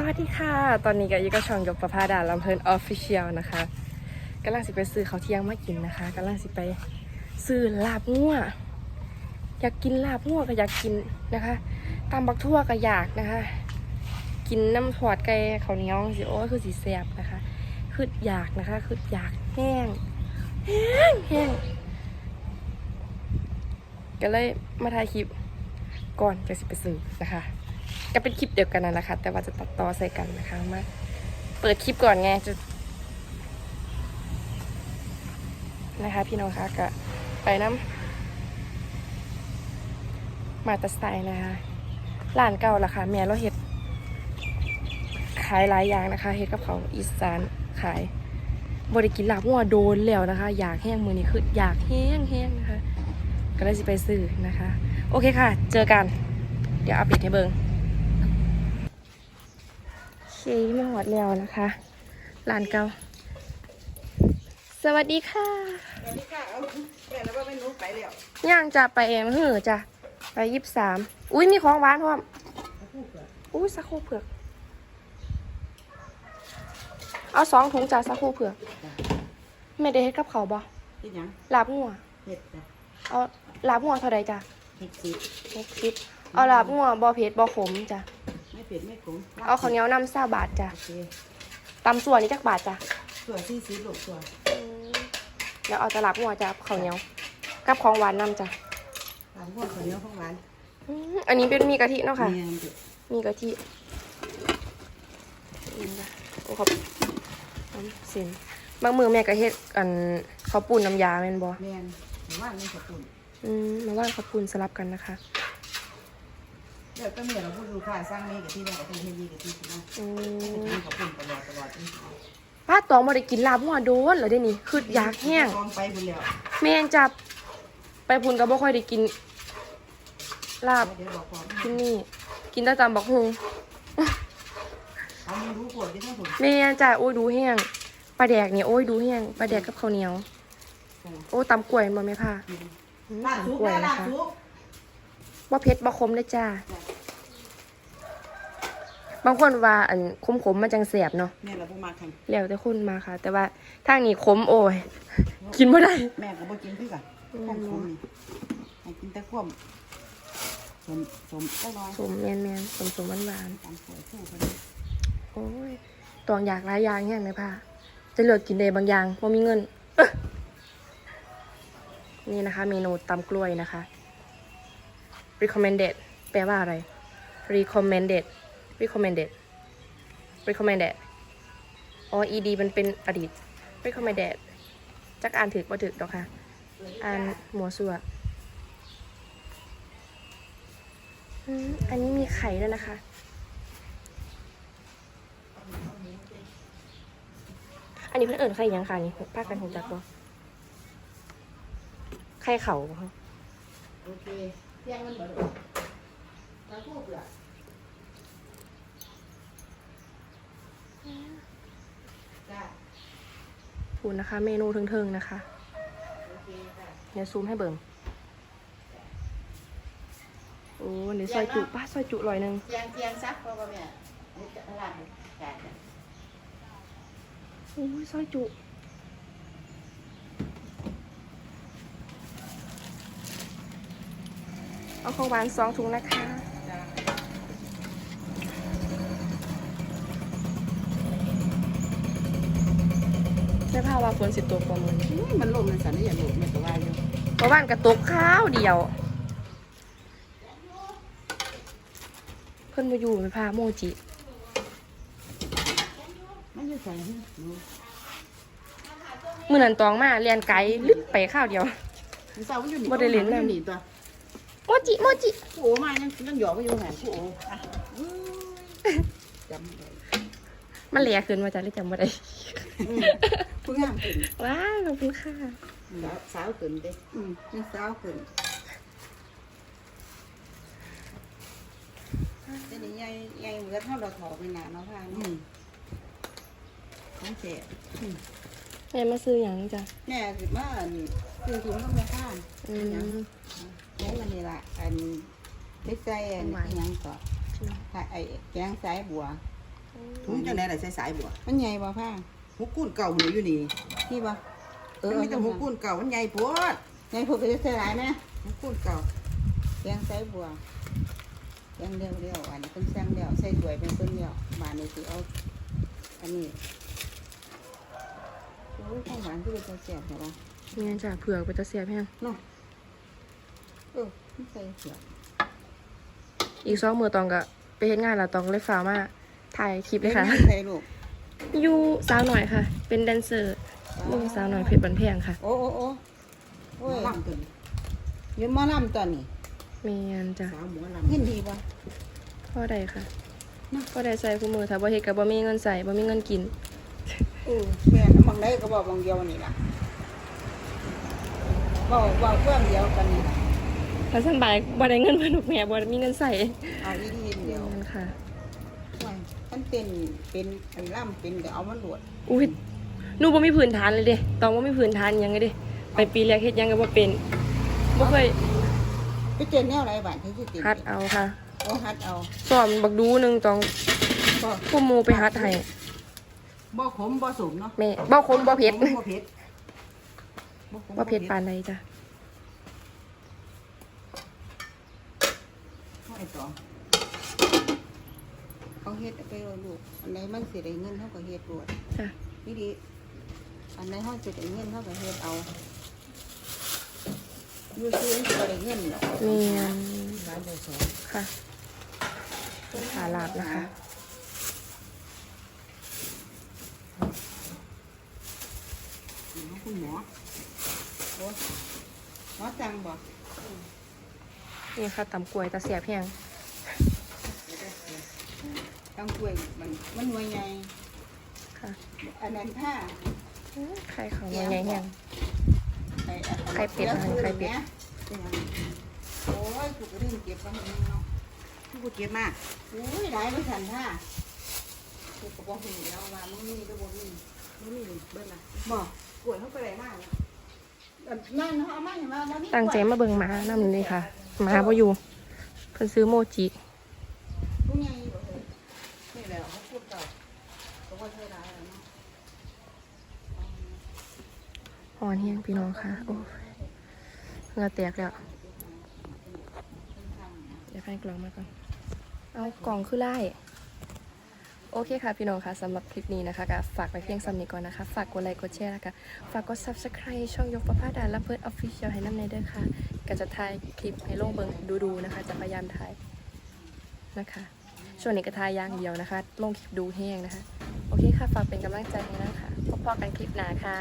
สวัสดีค่ะ ตอนนี้ก็ยู่กับช่องยกประพาดาลำเพลินออฟฟิเชียลนะคะกำลังสิไปซื้อข้าวเที่ยงมากินนะคะกำลังสิไปซื้อลาบงัวอยากกินลาบงัวก็อยากกินนะคะตามบักทั่วก็อยากนะคะ กินน้ำถอดไก่ข้าวเหนียวสิโอ้คือสีแสบนะคะคืออยากนะคะคืออยากแห้งแห้งแห้งก็เลยมาถ่ายคลิปก่อนจะสิไปซื้อนะคะ ก็เป็นคลิปเดียวกันนั่นแหละค่ะ แต่ว่าจะตัดต่อใส่กันนะคะ มาเปิดคลิปก่อนไงจะนะคะ พี่น้องคะก็ไปน้ำมาแตสไตล์นะคะร้านเก่าละค่ะแม่เราเห็ด ขายหลายอย่างนะคะเห็ดกับเขาอีสานขายบริกินลาบงัวโดนแล้วนะคะ อยากแห้งมือนี้คืออยากแห้งแห้งนะคะ ก็เลยจะไปซื้อนะคะ โอเคค่ะ เจอกัน เดี๋ยวอัปเดตให้เบิง ชี้มาหมดแล้วนะคะร้านเก่าสวัสดีค่ะสวัสดีค่ะเอาแม่แล้วว่าไม่รู้ไปแล้วย่างจะไปเองหือจ้ะไปยี่สิบสามอุ้ยมีของหวานพร้อมอุ้ยสักครู่เผือก เอาสองถุงจ้ะสักครู่เผือกไม่ได้เฮ็ดกับเขาวบ่ที่ยังลาบงัวเห็ดจ้ะเอาลาบงัวเท่าใดจ้ะเห็ดสีหกสิบเอาลาบงัวบ่เผ็ดบ่ขมจ้ะไม่ เผ็ดไม่ขมเอาข้าวเหนียวน้ำซาบาทจ้ะโอเคตำส่วนนี้จักบาทจ้ะตัวซี่สีลูกตัวเดี๋ยวเอาตลับหัวจะข้าวเหนียว กับของหวานนำจ้ะหวานพวกข้าวเหนียวของหวานอืมอันนี้เป็นมีกะทิเนาะค่ะเมียนเด็ดมีกะทิอืมจ้ะโอ้ขอบน้ำสินบางมือแม่ก็เฮ็ดอันข้าวปุ้นน้ำยาแม่นบ่เมียนหรือว่าไม่ขอบคุณอืมมาว่างข้าวปุ้นสลับกันนะคะ เดี๋ยวก็เมียเราพูดดูค่ะสร้างนี้กับที่เรากับที่นี่กับที่นี่อืมขอบคุณตลอดตลอดป้าตองบ่ได้กินลาบหัวโดนเหรอเด้นี่คืออยากแห้งกองไปบุญแล้วแม่นจับไปพุ่นก็บ่ค่อยได้กิน ลาบเดี๋ยวบอกความที่นี่ กินแต่ตำบักฮุงเอาไม่รู้ปวดที่ทั้งผลแม่จ้ะโอ้ยดูแห้งปลาแดกเนี่ยโอ้ยดูแห้งปลาแดกกับข้าวเหนียว โอ้ตำกล้วยมาไหมพ่าอืมลาดซุตำกกล้วยลานะดคะซุกว่าเผ็ดบ่คมเลยจ้า บางคนว่าอันขมขมๆมันจังเสียบเนาะแม่เราพูมาทแล้วแต่คนมาค่ะ แต่ว่าทางนี้ขมโอ้ย กินไม่ได้ำแม่ก็บ่กินพี่กันข้องขมนี่ให้กินแต่ข้มสมสมก็น้อยสมแมนแมนสมสมหวานหวานตามสวยสู้กันๆโอ้ยตองอยากหลายอย่างแห้งเลยพ่าจะเลือกกินได้บางอย่างเพราะมีเงิน นี่นะคะ เมนูตำกล้วยนะคะ recommended แปลว่าอะไร recommended recommended recommended อ๋อ ed มันเป็นอดีต recommended จักอ่านถึกบ่ถึกดอกค่ะ อ่านหมัวสัวอืมอันนี้มีไข่ด้วนะคะ อันนี้เพื่อนเอิญไข่ยังค่ะนี่ภาคกันหูจักบ่ไข่เขาบ่คะโอเคเที่ยงมันเหมือนแล้วพูดเปล่าจ้ พูดนะคะ เมนูเทิงๆนะคะโอเคค่ะเดี๋ยวซูมให้เบิ่งโอ้เดี๋ยวซอยจุป้าซอยจุลอยหนึ่งเที่ยงเที่ยงซักเพราะว่าแม่นี่จะหลังแกะโอ้ยซอยจุเอาของหวานสองถุงนะคะ ไม่พาว่าฝนสิตกประมาณอุ้ยมันลมมันสั่นได้อย่างหลุดแม่ก็ว่าอยู่เพราะว่านกระตกข้าวเดียว เพิ่นมาอยู่ไม่พาโมจิมันจะใส่ให้หนูมือนันตองมาเรียนไกด์ลึกไปข้าวเดียวมันเศร้ามันอยู่นี่บ่ได้เล่นมัน้ำอยู่นี่ตัวโมจิโมจิผู้โอมายังยังหยอกไปอยู่แหนผู้โออะอื้อจำได้มันเหลียขึ้นมาจากเลยจำบ่ได้อืม ผู้งามขึ้นว้าวขอบคุณค่ะสาวสาวขึ้นเด้อืมยังสาวขึ้นเดี๋ยวนี้ใหญ่ใหญ่เหมือนเท่าเราถอกไปหนาเนาะพ่าเนาะของเสียแม่มาซื้ออย่างนี้จ้ะแม่สิมาอันคือถุงต้องไปข้านอืมใช้มันนี่ละอันไม่ใส่อันหวานอิหยังก็ถ้าไอ้แกงสายบัวถุงจังได๋ล่ะใส่สายบัวมันใหญ่บ่ผ้า หุกกุ้นเก่าหนูอยู่นี่นี่บ่เอมันอมีแต่หุกกุ้นเก่ามันใหญ่โพดใหญ่พวกก็จะใส่หลายไหมหุกกุ้นเก่าแกงใส่บัวแกงเร็วเร็วๆอันนี้เป็นแซงเร็วใส่ถ้วยเป็นต้นเร็วบานนี้สิเอาอันนี้โอ้ยของหวานคือเป็นเสียบใช่ปะเนี่ยจ้ะเผือกไปจะเสียบแห้งเนาะเออไม่ใส่เสียบอีกสองมือตองก็ไปเฮ็ดงานแล้วตองเลยฝ่ากมาถ่ายคลิปเลยค่ะไม่ใส่ลูก อยู่สาวหน่อยค่ะ เป็นแดนเซอร์วงสาวหน่อยเพชรบันแพงค่ะโอ้โอ้โอ้โอ้ยลำตัวนี้อยืมหมอลำตอนนี้เมียนจ้ะสาวหมูลำเห็นดีปะพ่อใดค่ะนะพ่อใดใส่คู่มือถ้าบ่เฮ็ดก็บ่มีเงินใส่บ่มีเงินกินเออแม่นบางได้ก็บอกบางเดียวนี่ล่ะบอกบอกเพื่อนเดียวกันนี่ล่ะถ้าสำบายบ่ได้เงินมาลูกแม่บ่มีเงินใส่เอาอีทีเดียวนั่นค่ะว่าท่าน เป็นเป็นอันล่ำเป็นก็เอามันหลวดอุ้ยหนูบ่มีพื้นฐานเลยเด้ตองบ่มีพื้นฐานหยังเลยเด้ไปปีแรกเฮ็ดหยังก็บ่เป็นบ่เคยไปเจนแนวไรบ้านที่สิเจนฮัดเอาค่ะโอ้ฮัดเอาสอนบักดูหนึงตองก็คู่หมู่ไปฮัดให้บ่ขมบ่สมเนาะแม่บ่คมบ่เผ็ดบ่เผ็ดขมบ่เผ็ดปานใดจ้ะ เอาไอ้ต่อ เขาเฮ็ดไปเลยลูก อันไหนมันสิได้เงินเขาก็เฮ็ดรวดจ้ะนี่ดีอันไหนเขาสิได้เงินเขาก็เฮ็ดเอาอยู่ซื้อก็ได้เงินหรอกเมียนร้านเบอร์สองค่ะขาลาบนะคะน้องคุณหมอโอ้หมอสั่งบ่นี่ค่ะตำกล้วยตะเสียบแห้ง ต้องกล้วยมันมันหน่วยใหญ่ค่ะอันนั้นถ้าไข่เขาวใหญ่แห้งไข่อันนั้นไข่เป็ดอะไรไข่เป็ดโอ้ยถูกกระดิ่งเก็บไว้ให้มึงเนาะผู้บ่เก็บมากอุ้ยได้ไม่ทันท่าถูกกระบอกหูแล้วว่ามึงมีกระบอกมีบ่มีเบิ่งล่ะบอกกล้วยเขาก็ได้มากนะนั่นเขาเอามาเห็นว่ามันมีตั้งใจมาเบิ่งหมานำเลยค่ะหมาบ่อยู่เพิ่นซื้อโมจิ ผู้ใหญ่บอกเลย นี่แหละเขาพูดเก่า เขา ก็ใช้ได้แล้วเนาะอ่อนแห้งพี่น้องค่ะ โอ้เหงื่อแตกแล้วเดี๋ยวให้กล่องมาก่อน เอากล่องคือไล่โอเคค่ะพี่น้องค่ะสำหรับคลิปนี้นะคะก็ฝากไปเพียงซ้ำนี้ก่อนนะคะ ฝากกดไลค์กดแชร์นะคะฝากกด subscribe ช่องยกประพาดาและเพิร์ดออฟฟิเชียลให้น้ำในเด้อค่ะก็จะถ่ายคลิปให้โลงเบิงดูๆนะคะ จะพยายามถ่ายนะคะ ช่วงนี้ก็ถ่ายอย่างเดียวนะคะ ลงคลิปดูแห้งนะคะ โอเคค่ะ ฝากเป็นกำลังใจให้นะคะพบกันคลิปหน้าค่ะ